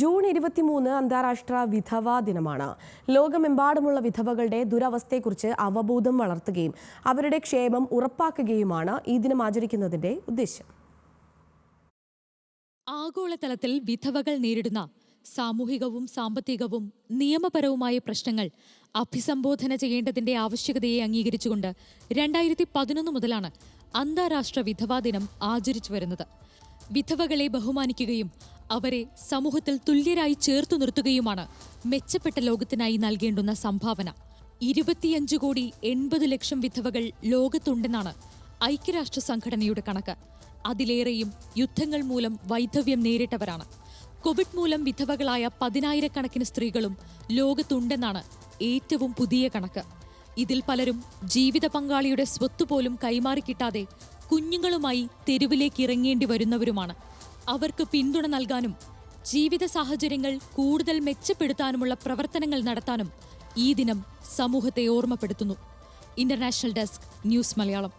June ഇരുപത്തിമൂന്ന് അന്താരാഷ്ട്ര വിധവാ ദിനമാണ്. ലോകമെമ്പാടുമുള്ള വിധവകളുടെ ദുരവസ്ഥയെക്കുറിച്ച് അവബോധം വളർത്തുകയും അവരുടെ ക്ഷേമം ഉറപ്പാക്കുകയുമാണ് ഈ ദിനം ആചരിക്കുന്നതിന്റെ ഉദ്ദേശം ആഗോളതലത്തിൽ വിധവകൾ നേരിടുന്ന സാമൂഹികവും സാമ്പത്തികവും നിയമപരവുമായ പ്രശ്നങ്ങൾ അഭിസംബോധന ചെയ്യേണ്ടതിന്റെ ആവശ്യകതയെ അംഗീകരിച്ചുകൊണ്ട് രണ്ടായിരത്തി പതിനൊന്ന് മുതലാണ് അന്താരാഷ്ട്ര വിധവാ ദിനം ആചരിച്ചു വരുന്നത്. വിധവകളെ ബഹുമാനിക്കുകയും അവരെ സമൂഹത്തിൽ തുല്യരായി ചേർത്തു നിർത്തുകയുമാണ് മെച്ചപ്പെട്ട ലോകത്തിനായി നൽകേണ്ടുന്ന സംഭാവന. ഇരുപത്തിയഞ്ച് കോടി എൺപത് ലക്ഷം വിധവകൾ ലോകത്തുണ്ടെന്നാണ് ഐക്യരാഷ്ട്ര സംഘടനയുടെ കണക്ക്. അതിലേറെയും യുദ്ധങ്ങൾ മൂലം വൈധവ്യം നേരിട്ടവരാണ്. കോവിഡ് മൂലം വിധവകളായ പതിനായിരക്കണക്കിന് സ്ത്രീകളും ലോകത്തുണ്ടെന്നാണ് ഏറ്റവും പുതിയ കണക്ക്. ഇതിൽ പലരും ജീവിത പങ്കാളിയുടെ സ്വത്ത് പോലും കൈമാറി കിട്ടാതെ കുഞ്ഞുങ്ങളുമായി തെരുവിലേക്ക് ഇറങ്ങേണ്ടി വരുന്നവരുമാണ്. അവർക്ക് പിന്തുണ നൽകാനും ജീവിത സാഹചര്യങ്ങൾ കൂടുതൽ മെച്ചപ്പെടുത്താനുമുള്ള പ്രവർത്തനങ്ങൾ നടത്താനും ഈ ദിനം സമൂഹത്തെ ഓർമ്മപ്പെടുത്തുന്നു. International desk news Malayalam.